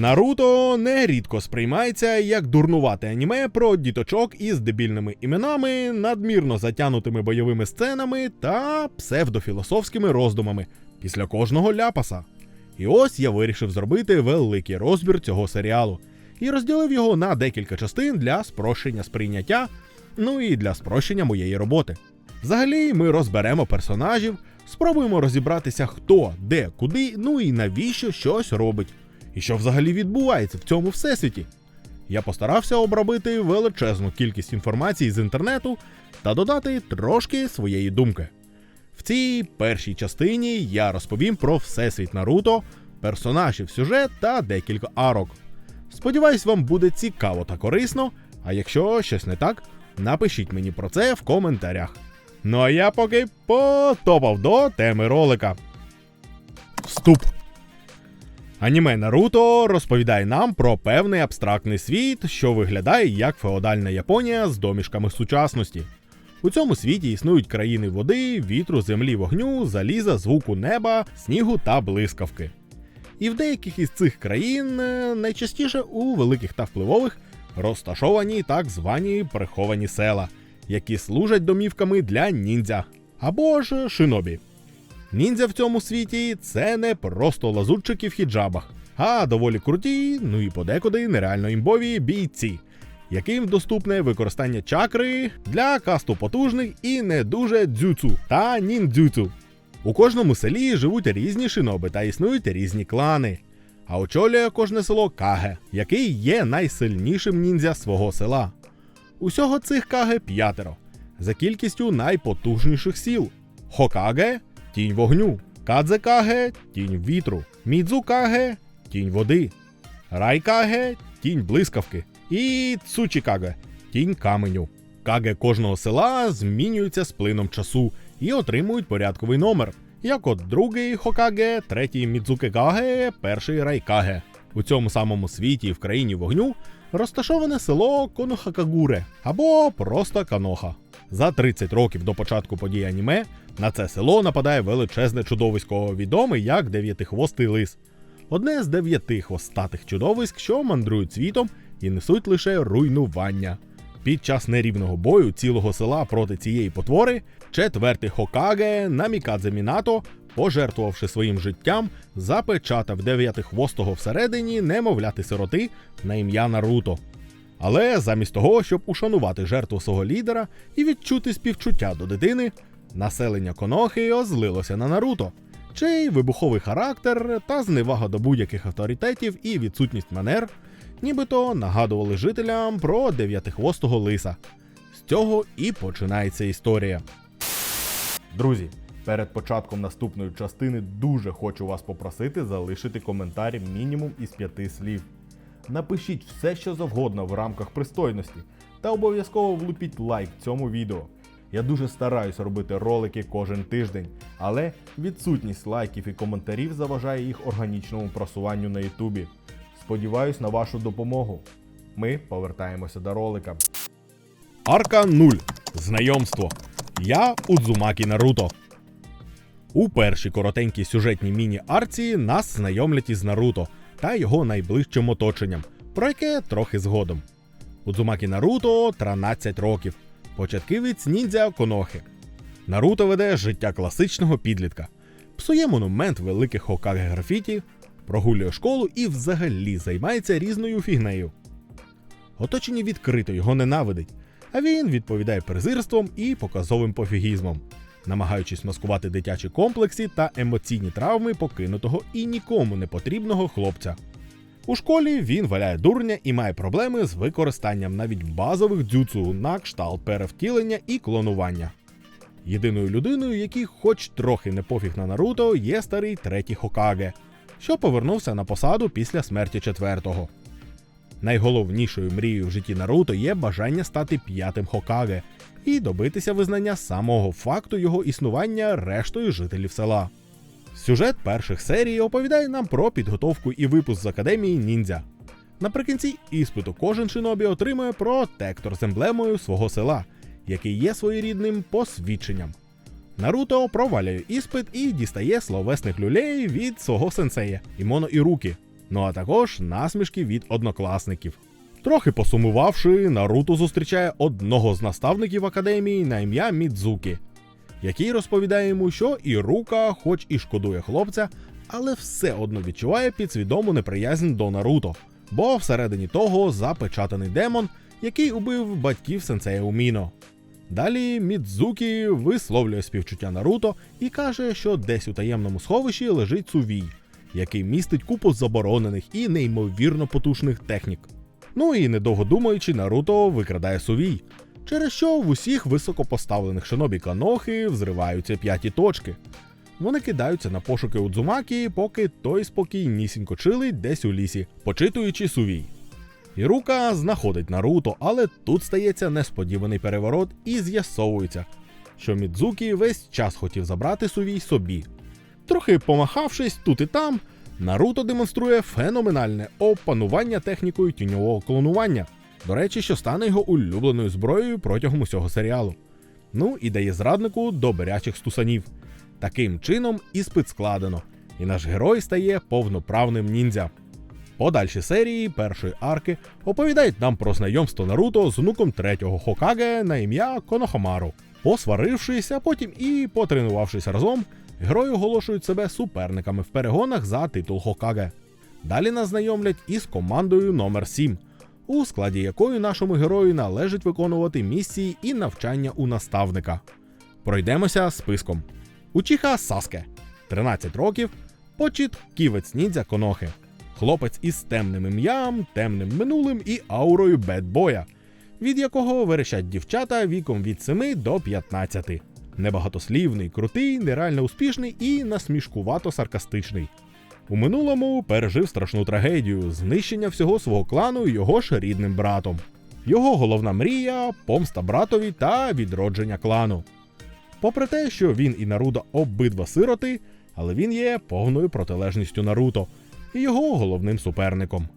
Наруто нерідко сприймається як дурнувате аніме про діточок із дебільними іменами, надмірно затянутими бойовими сценами та псевдофілософськими роздумами після кожного ляпаса. І ось я вирішив зробити великий розбір цього серіалу і розділив його на декілька частин для спрощення сприйняття, ну і для спрощення моєї роботи. Взагалі, ми розберемо персонажів, спробуємо розібратися, хто, де, куди, ну і навіщо щось робить, і що взагалі відбувається в цьому всесвіті. Я постарався обробити величезну кількість інформації з інтернету та додати трошки своєї думки. В цій першій частині я розповім про всесвіт Наруто, персонажів, сюжет та декілька арок. Сподіваюсь, вам буде цікаво та корисно. А якщо щось не так, напишіть мені про це в коментарях. Ну а я поки потопав до теми ролика. Вступ. Аніме Наруто розповідає нам про певний абстрактний світ, що виглядає як феодальна Японія з домішками сучасності. У цьому світі існують країни води, вітру, землі, вогню, заліза, звуку неба, снігу та блискавки. І в деяких із цих країн, е, найчастіше у великих та впливових, розташовані так звані приховані села, які служать домівками для ніндзя або ж шинобі. Ніндзя в цьому світі це не просто лазутчики в хіджабах, а доволі круті, ну і подекуди нереально імбові бійці, яким доступне використання чакри для касту потужних і не дуже дзюцу та ніндзюцу. У кожному селі живуть різні шиноби та існують різні клани. А очолює кожне село Каге, який є найсильнішим ніндзя свого села. Усього цих каге п'ятеро, за кількістю найпотужніших сіл: Хокаге тінь вогню, Кадзе-каге тінь вітру, Мідзу-каге тінь води, Рай-каге тінь блискавки і Цучі-каге тінь каменю. Каге кожного села змінюються з плином часу і отримують порядковий номер. Як от другий Хокаге, третій Мідзуке-каге, перший Райкаге. У цьому самому світі в країні вогню розташоване село Конохакагуре або просто Каноха. За 30 років до початку подій аніме на це село нападає величезне чудовисько, відоме як дев'ятихвостий лис. Одне з дев'яти хвостатих чудовиськ, що мандрують світом і несуть лише руйнування. Під час нерівного бою цілого села проти цієї потвори, четвертий Хокаге Намікадзе Мінато, пожертвувавши своїм життям, запечатав дев'ятихвостого всередині немовляти сироти на ім'я Наруто. Але замість того, щоб ушанувати жертву свого лідера і відчути співчуття до дитини, населення Конохи озлилося на Наруто, чий вибуховий характер та зневага до будь-яких авторитетів і відсутність манер, нібито нагадували жителям про дев'ятихвостого лиса. З цього і починається історія. Друзі, перед початком наступної частини дуже хочу вас попросити залишити коментар мінімум із п'яти слів. Напишіть все, що завгодно в рамках пристойності, та обов'язково влупіть лайк цьому відео. Я дуже стараюсь робити ролики кожен тиждень, але відсутність лайків і коментарів заважає їх органічному просуванню на Ютубі. Сподіваюсь на вашу допомогу. Ми повертаємося до ролика. Арка 0. Знайомство. Я Удзумакі Наруто. У першій коротенькій сюжетній міні-арці нас знайомлять із Наруто та його найближчим оточенням, про яке трохи згодом. Удзумакі Наруто 13 років, початківець ніндзя Конохи. Наруто веде життя класичного підлітка, псує монумент великих Хокаге графіті, прогулює школу і взагалі займається різною фігнею. Оточення відкрито його ненавидить, а він відповідає презирством і показовим пофігізмом, намагаючись маскувати дитячі комплекси та емоційні травми покинутого і нікому не потрібного хлопця. У школі він валяє дурня і має проблеми з використанням навіть базових дзюцу на кшталт перевтілення і клонування. Єдиною людиною, який хоч трохи не пофіг на Наруто, є старий третій Хокаге, що повернувся на посаду після смерті четвертого. Найголовнішою мрією в житті Наруто є бажання стати п'ятим Хокаге і добитися визнання самого факту його існування рештою жителів села. Сюжет перших серій оповідає нам про підготовку і випуск з академії ніндзя. Наприкінці іспиту кожен шинобі отримує протектор з емблемою свого села, який є своєрідним посвідченням. Наруто провалює іспит і дістає словесних люлей від свого сенсея Імоно Ірукі. Ну а також насмішки від однокласників. Трохи посумувавши, Наруто зустрічає одного з наставників академії на ім'я Мідзукі, який розповідає йому, що Ірука, хоч і шкодує хлопця, але все одно відчуває підсвідому неприязнь до Наруто, бо всередині того запечатаний демон, який убив батьків сенсея Уміно. Далі Мідзукі висловлює співчуття Наруто і каже, що десь у таємному сховищі лежить сувій, який містить купу заборонених і неймовірно потужних технік. Ну і недовго думаючи, Наруто викрадає сувій, через що в усіх високопоставлених шинобі Канохи взриваються п'яті точки. Вони кидаються на пошуки Удзумакі, поки той спокійнісінько чилить десь у лісі, почитуючи сувій. Ірука знаходить Наруто, але тут стається несподіваний переворот і з'ясовується, що Мідзукі весь час хотів забрати сувій собі. Трохи помахавшись тут і там, Наруто демонструє феноменальне опанування технікою тіньового клонування. До речі, що стане його улюбленою зброєю протягом усього серіалу. Ну і дає зраднику добрячих стусанів. Таким чином іспит складено, і наш герой стає повноправним ніндзя. Подальші серії першої арки оповідають нам про знайомство Наруто з онуком третього Хокаге на ім'я Конохамару. Посварившись, а потім і потренувавшись разом, герої оголошують себе суперниками в перегонах за титул Хокаге. Далі нас знайомлять із командою номер 7 у складі якої нашому герою належить виконувати місії і навчання у наставника. Пройдемося списком. Учіха Саске 13 років, почіт ківець ніндзя Конохи. Хлопець із темним ім'ям, темним минулим і аурою бедбоя, від якого верещать дівчата віком від 7 до 15. Небагатослівний, крутий, нереально успішний і насмішкувато саркастичний. У минулому пережив страшну трагедію знищення всього свого клану його ж рідним братом. Його головна мрія помста братові та відродження клану. Попри те, що він і Наруто обидва сироти, але він є повною протилежністю Наруто і його головним суперником.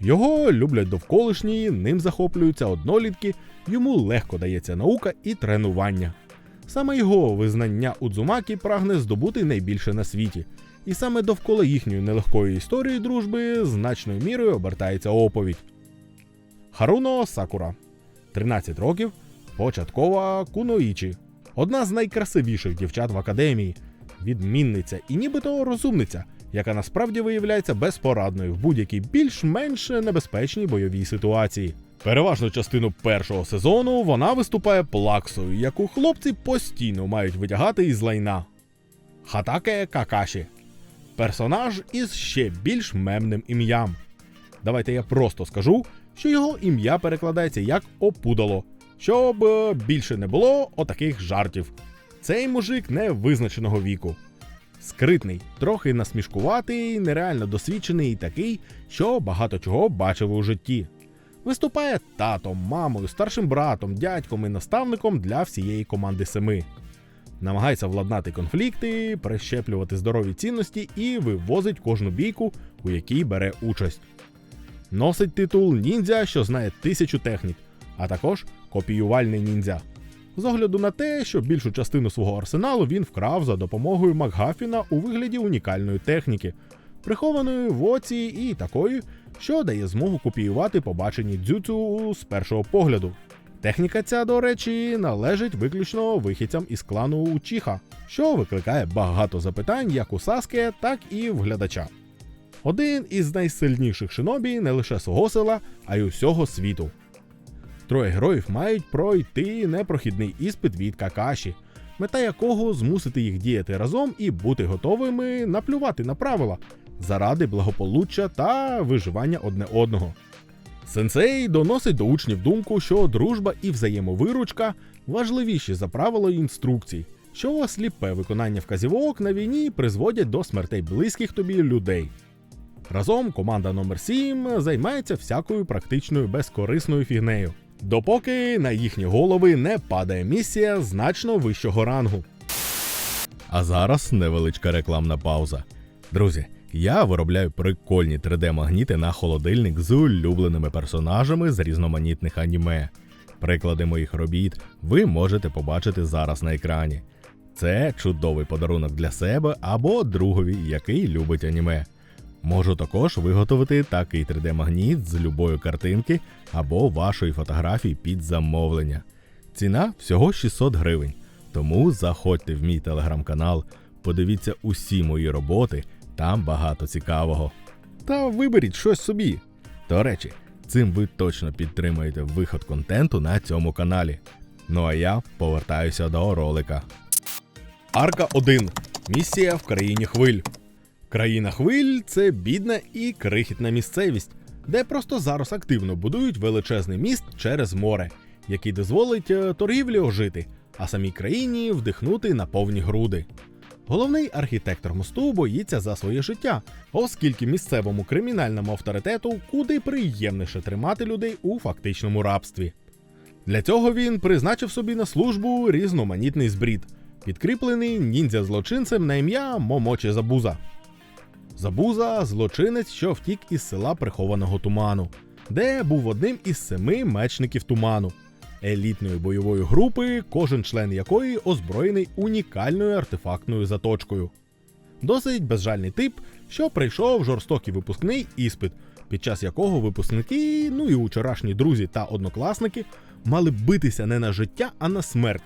Його люблять довколишні, ним захоплюються однолітки, йому легко дається наука і тренування. Саме його визнання Удзумакі прагне здобути найбільше на світі, і саме довкола їхньої нелегкої історії дружби значною мірою обертається оповідь. Харуно Сакура. 13 років, початкова Куноїчі, одна з найкрасивіших дівчат в академії, відмінниця і нібито розумниця, яка насправді виявляється безпорадною в будь-якій більш-менш небезпечній бойовій ситуації. Переважну частину першого сезону вона виступає плаксою, яку хлопці постійно мають витягати із лайна. Хатаке Какаші персонаж із ще більш мемним ім'ям. Давайте я просто скажу, що його ім'я перекладається як опудало, щоб е, більше не було отаких жартів. Цей мужик невизначеного віку. Скритний, трохи насмішкуватий, нереально досвідчений і такий, що багато чого бачив у житті. Виступає татом, мамою, старшим братом, дядьком і наставником для всієї команди семи. Намагається владнати конфлікти, прищеплювати здорові цінності і вивозить кожну бійку, у якій бере участь. Носить титул ніндзя, що знає тисячу технік, а також копіювальний ніндзя. З огляду на те, що більшу частину свого арсеналу він вкрав за допомогою Макгафіна у вигляді унікальної техніки, прихованої в оці і такої, що дає змогу копіювати побачені дзюцю з першого погляду. Техніка ця, до речі, належить виключно вихідцям із клану Учіха, що викликає багато запитань як у Саске, так і в глядача. Один із найсильніших шинобі не лише свого села, а й усього світу. Троє героїв мають пройти непрохідний іспит від Какаші, мета якого змусити їх діяти разом і бути готовими наплювати на правила заради благополуччя та виживання одне одного. Сенсей доносить до учнів думку, що дружба і взаємовиручка важливіші за правила інструкцій, що сліпе виконання вказівок на війні призводять до смертей близьких тобі людей. Разом команда номер 7 займається всякою практичною безкорисною фігнею, допоки на їхні голови не падає місія значно вищого рангу. А зараз невеличка рекламна пауза. Друзі, я виробляю прикольні 3D-магніти на холодильник з улюбленими персонажами з різноманітних аніме. Приклади моїх робіт ви можете побачити зараз на екрані. Це чудовий подарунок для себе або другові, який любить аніме. Можу також виготовити такий 3D-магніт з любої картинки або вашої фотографії під замовлення. Ціна всього 600 гривень. Тому заходьте в мій телеграм-канал, подивіться усі мої роботи, там багато цікавого. Та виберіть щось собі. До речі, цим ви точно підтримуєте виход контенту на цьому каналі. Ну а я повертаюся до ролика. Арка 1. Місія в країні хвиль. Країна хвиль це бідна і крихітна місцевість, де просто зараз активно будують величезний міст через море, який дозволить е, торгівлі ожити, а самій країні вдихнути на повні груди. Головний архітектор мосту боїться за своє життя, оскільки місцевому кримінальному авторитету куди приємніше тримати людей у фактичному рабстві. Для цього він призначив собі на службу різноманітний збрід, підкріплений ніндзя-злочинцем на ім'я Момочі Забуза. Забуза злочинець, що втік із села прихованого туману, де був одним із семи мечників туману, елітної бойової групи, кожен член якої озброєний унікальною артефактною заточкою. Досить безжальний тип, що прийшов жорстокий випускний іспит, під час якого випускники, ну і вчорашні друзі та однокласники мали битися не на життя, а на смерть.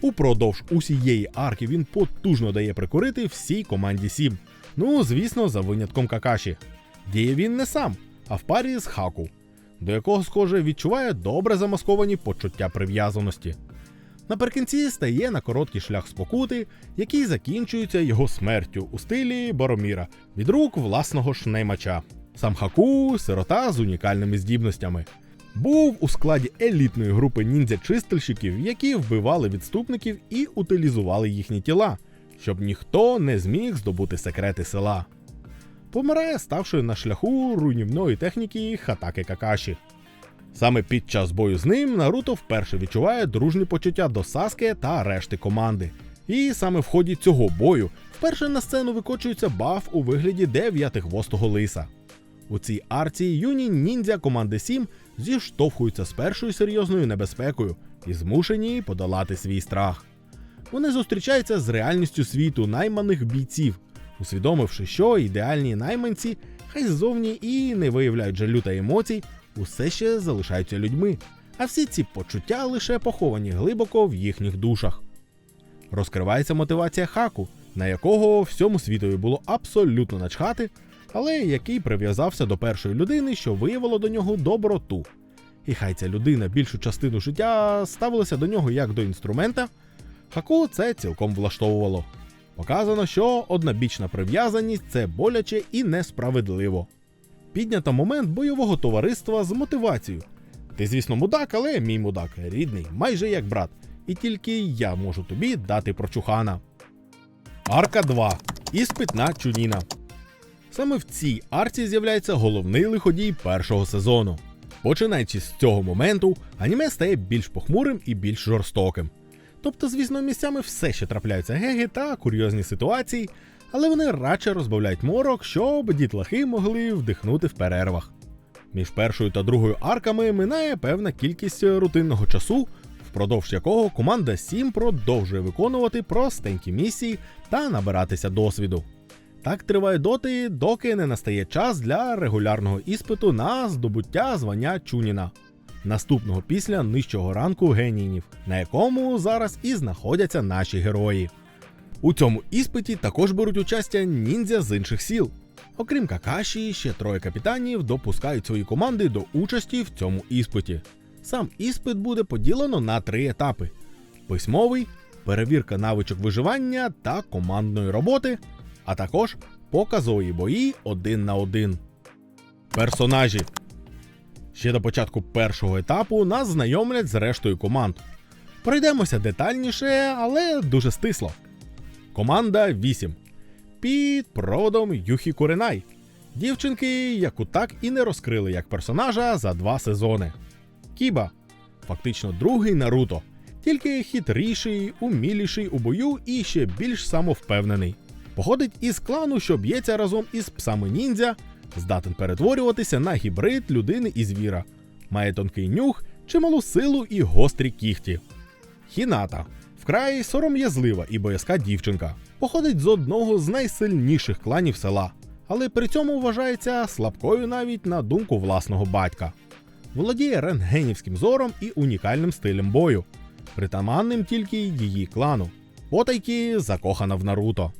Упродовж усієї арки він потужно дає прикурити всій команді Сім. Ну, звісно, за винятком Какаші. Діє він не сам, а в парі з Хаку, до якого, схоже, відчуває добре замасковані почуття прив'язаності. Наприкінці стає на короткий шлях спокути, який закінчується його смертю у стилі Бороміра від рук власного ж наймача. Сам Хаку сирота з унікальними здібностями. Був у складі елітної групи ніндзя-чистильщиків, які вбивали відступників і утилізували їхні тіла, щоб ніхто не зміг здобути секрети села. Помирає, ставши на шляху руйнівної техніки Хатаки Какаші. Саме під час бою з ним Наруто вперше відчуває дружні почуття до Саске та решти команди. І саме в ході цього бою вперше на сцену викочується баф у вигляді дев'ятихвостого лиса. У цій арці юні ніндзя команди 7 зіштовхуються з першою серйозною небезпекою і змушені подолати свій страх. Вони зустрічаються з реальністю світу найманих бійців, усвідомивши, що ідеальні найманці, хай ззовні і не виявляють жалю та емоцій, усе ще залишаються людьми, а всі ці почуття лише поховані глибоко в їхніх душах. Розкривається мотивація хаку, на якого всьому світові було абсолютно начхати, але який прив'язався до першої людини, що виявило до нього доброту. І хай ця людина більшу частину життя ставилася до нього як до інструмента, Хаку це цілком влаштовувало. Показано, що однобічна прив'язаність це боляче і несправедливо. Піднято момент бойового товариства з мотивацією. Ти, звісно, мудак, але мій мудак рідний, майже як брат, і тільки я можу тобі дати прочухана. Арка 2. Іспит на Чуніна. Саме в цій арці з'являється головний лиходій першого сезону. Починаючи з цього моменту, аніме стає більш похмурим і більш жорстоким. Тобто, звісно, місцями все ще трапляються геги та курйозні ситуації, але вони радше розбавляють морок, щоб дітлахи могли вдихнути в перервах. Між першою та другою арками минає певна кількість рутинного часу, впродовж якого команда 7 продовжує виконувати простенькі місії та набиратися досвіду. Так триває доти, доки не настає час для регулярного іспиту на здобуття звання Чуніна, наступного після нижчого ранку генійнів, на якому зараз і знаходяться наші герої. У цьому іспиті також беруть участя ніндзя з інших сіл. Окрім Какаші, ще троє капітанів допускають свої команди до участі в цьому іспиті. Сам іспит буде поділено на три етапи: письмовий, перевірка навичок виживання та командної роботи, а також показові бої один на один. Персонажі. Ще до початку першого етапу нас знайомлять з рештою команд. Пройдемося детальніше, але дуже стисло. Команда 8. Під проводом Юхі Куренай. Дівчинки, яку так і не розкрили як персонажа за два сезони. Кіба. Фактично другий Наруто. Тільки хитріший, уміліший у бою і ще більш самовпевнений. Походить із клану, що б'ється разом із псами ніндзя, здатен перетворюватися на гібрид людини і звіра. Має тонкий нюх, чималу силу і гострі кіхті. Хіната вкрай сором'язлива і боязка дівчинка. Походить з одного з найсильніших кланів села, але при цьому вважається слабкою навіть на думку власного батька. Володіє рентгенівським зором і унікальним стилем бою, притаманним тільки її клану. Потайки закохана в Наруто.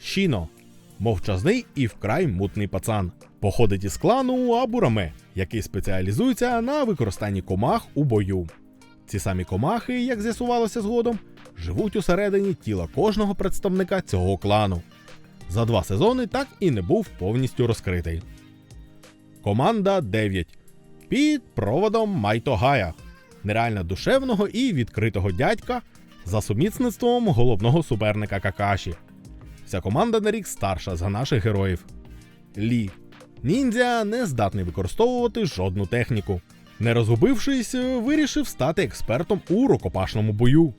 Шіно мовчазний і вкрай мутний пацан. Походить із клану Абураме, який спеціалізується на використанні комах у бою. Ці самі комахи, як з'ясувалося згодом, живуть усередині тіла кожного представника цього клану. За два сезони так і не був повністю розкритий. Команда 9 під проводом Майто Гая, нереально душевного і відкритого дядька за сумісництвом головного суперника Какаші. Вся команда на рік старша за наших героїв. Лі. Ніндзя не здатний використовувати жодну техніку. Не розгубившись, вирішив стати експертом у рукопашному бою.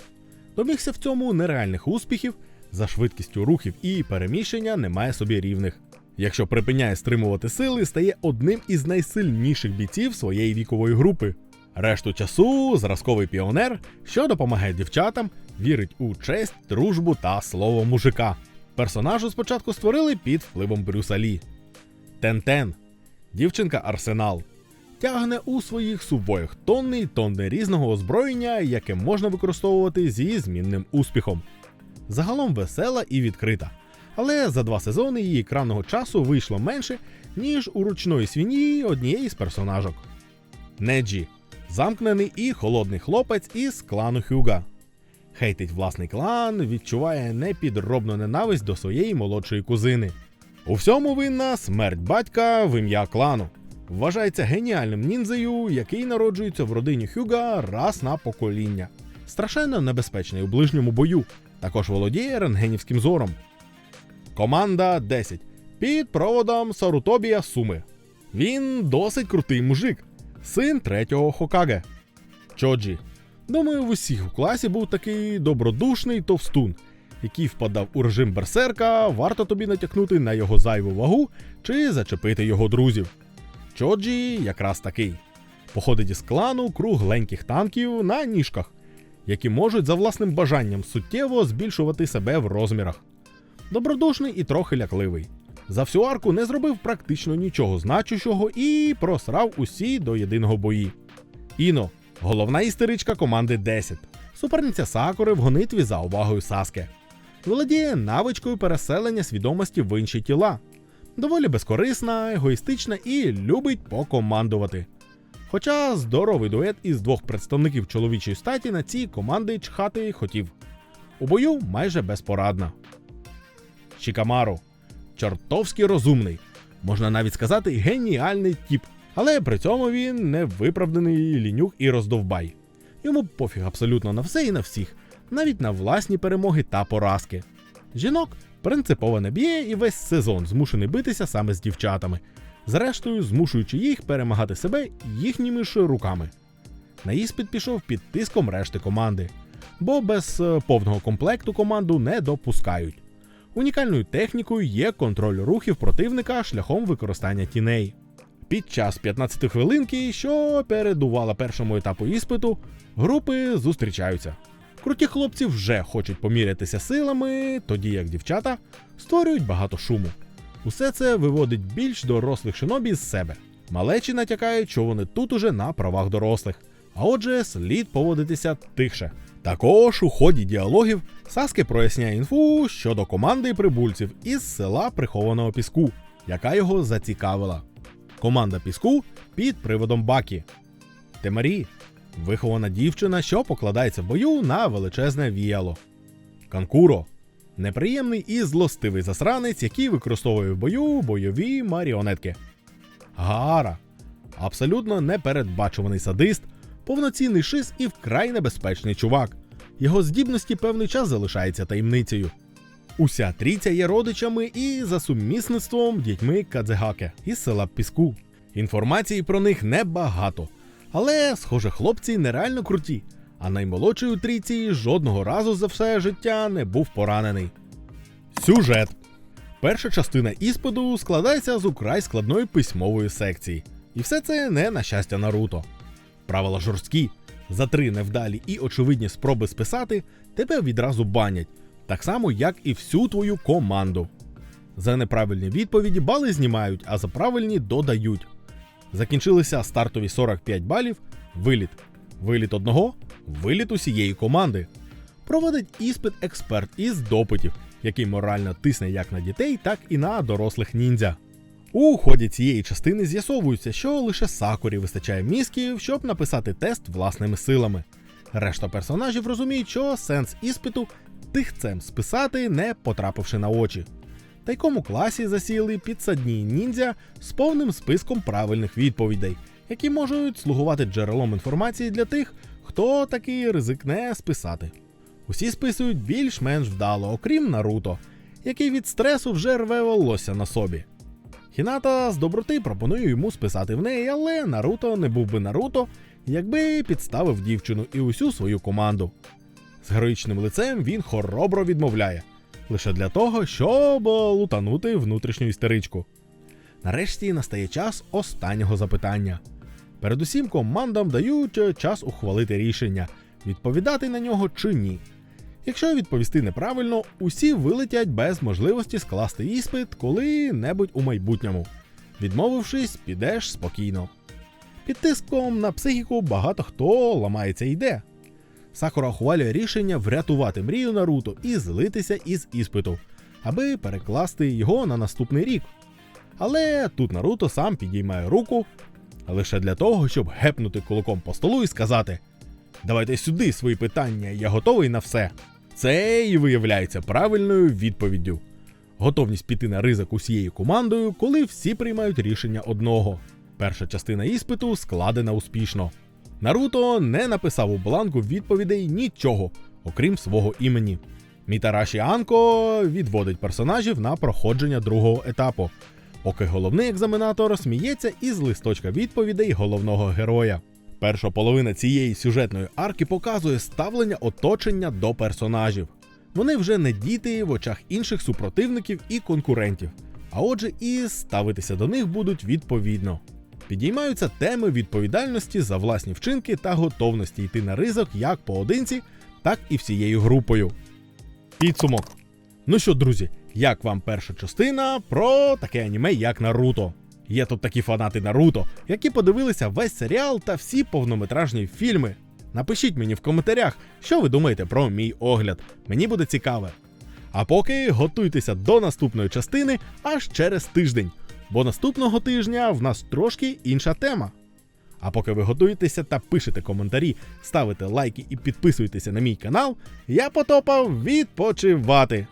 Домігся в цьому нереальних успіхів, за швидкістю рухів і переміщення немає собі рівних. Якщо припиняє стримувати сили, стає одним із найсильніших бійців своєї вікової групи. Решту часу зразковий піонер, що допомагає дівчатам, вірить у честь, дружбу та слово мужика. Персонажу спочатку створили під впливом Брюса Лі. Тен-Тен. Дівчинка Арсенал. Тягне у своїх сувоях тонни й тонни різного озброєння, яке можна використовувати зі змінним успіхом. Загалом весела і відкрита. Але за два сезони її екранного часу вийшло менше, ніж у ручної свині однієї з персонажок. Неджі замкнений і холодний хлопець із клану Хюга. Хейтить власний клан, відчуває непідробну ненависть до своєї молодшої кузини. У всьому винна смерть батька в ім'я клану. Вважається геніальним ніндзею, який народжується в родині Хюга раз на покоління. Страшенно небезпечний у ближньому бою. Також володіє рентгенівським зором. Команда 10 під проводом Сарутобія Суми. Він досить крутий мужик, син третього Хокаге. Чоджі. Думаю, в усіх у класі був такий добродушний товстун, який впадав у режим берсерка, варто тобі натякнути на його зайву вагу чи зачепити його друзів. Чоджі якраз такий. Походить із клану кругленьких танків на ніжках, які можуть за власним бажанням суттєво збільшувати себе в розмірах. Добродушний і трохи лякливий. За всю арку не зробив практично нічого значущого і просрав усі до єдиного бої. Іно головна істеричка команди 10. Суперниця Сакури в гонитві за увагою Саске. Володіє навичкою переселення свідомості в інші тіла. Доволі безкорисна, егоїстична і любить покомандувати. Хоча здоровий дует із двох представників чоловічої статі на ці команди чхати хотів. У бою майже безпорадна. Шікамару чортовськи розумний, можна навіть сказати, геніальний тіп. Але при цьому він не виправданий лінюк і роздовбай. Йому пофіг абсолютно на все і на всіх, навіть на власні перемоги та поразки. Жінок принципово не б'є і весь сезон змушений битися саме з дівчатами, зрештою змушуючи їх перемагати себе їхніми ж руками. На іспит пішов під тиском решти команди, бо без е, повного комплекту команду не допускають. Унікальною технікою є контроль рухів противника шляхом використання тіней. Під час 15 хвилинки, що передувала першому етапу іспиту, групи зустрічаються. Круті хлопці вже хочуть помірятися силами, тоді як дівчата створюють багато шуму. Усе це виводить більш дорослих шинобі з себе. Малечі натякають, що вони тут уже на правах дорослих, а отже, слід поводитися тихше. Також у ході діалогів Саске проясняє інфу щодо команди прибульців із села прихованого піску, яка його зацікавила. Команда піску під приводом Бакі. Темарі вихована дівчина, що покладається в бою на величезне віяло. Канкуро неприємний і злостивий засранець, який використовує в бою бойові маріонетки. Гара абсолютно непередбачуваний садист, повноцінний шиз і вкрай небезпечний чувак. Його здібності певний час залишаються таємницею. Уся трійця є родичами і за сумісництвом дітьми Кадзегаке із села Піску. Інформації про них небагато, але, схоже, хлопці нереально круті, а наймолодший у трійці жодного разу за все життя не був поранений. Сюжет. Перша частина іспиту складається з украй складної письмової секції. І все це не на щастя Наруто. Правила жорсткі. За три невдалі і очевидні спроби списати тебе відразу банять, так само, як і всю твою команду. За неправильні відповіді бали знімають, а за правильні додають. Закінчилися стартові 45 балів, виліт. Виліт одного, виліт усієї команди. Проводить іспит експерт із допитів, який морально тисне як на дітей, так і на дорослих ніндзя. У ході цієї частини з'ясовується, що лише Сакурі вистачає мізків, щоб написати тест власними силами. Решта персонажів розуміють, що сенс іспиту тихцем списати, не потрапивши на очі. Та якому класі засіли підсадні ніндзя з повним списком правильних відповідей, які можуть слугувати джерелом інформації для тих, хто таки ризикне списати. Усі списують більш-менш вдало, окрім Наруто, який від стресу вже рве волосся на собі. Хіната з доброти пропонує йому списати в неї, але Наруто не був би Наруто, якби підставив дівчину і усю свою команду. З героїчним лицем він хоробро відмовляє, лише для того, щоб лутанути внутрішню істеричку. Нарешті настає час останнього запитання. Передусім командам дають час ухвалити рішення, відповідати на нього чи ні. Якщо відповісти неправильно, усі вилетять без можливості скласти іспит коли-небудь у майбутньому. Відмовившись, підеш спокійно. Під тиском на психіку багато хто ламається і йде. Сакура ухвалює рішення врятувати мрію Наруто і злитися із іспиту, аби перекласти його на наступний рік. Але тут Наруто сам підіймає руку лише для того, щоб гепнути кулаком по столу і сказати: Давайте сюди свої питання, я готовий на все. Це і виявляється правильною відповіддю. Готовність піти на ризик усією командою, коли всі приймають рішення одного. Перша частина іспиту складена успішно. Наруто не написав у бланку відповідей нічого, окрім свого імені. Мітараші Анко відводить персонажів на проходження другого етапу, поки головний екзаменатор сміється із листочка відповідей головного героя. Перша половина цієї сюжетної арки показує ставлення оточення до персонажів. Вони вже не діти в очах інших супротивників і конкурентів, а отже, і ставитися до них будуть відповідно. Підіймаються теми відповідальності за власні вчинки та готовності йти на ризик як поодинці, так і всією групою. Підсумок. Ну що, друзі, як вам перша частина про таке аніме, як Наруто? Є тут такі фанати Наруто, які подивилися весь серіал та всі повнометражні фільми. Напишіть мені в коментарях, що ви думаєте про мій огляд. Мені буде цікаве. А поки готуйтеся до наступної частини аж через тиждень, бо наступного тижня в нас трошки інша тема. А поки ви готуєтеся та пишете коментарі, ставите лайки і підписуєтеся на мій канал, я потопав відпочивати.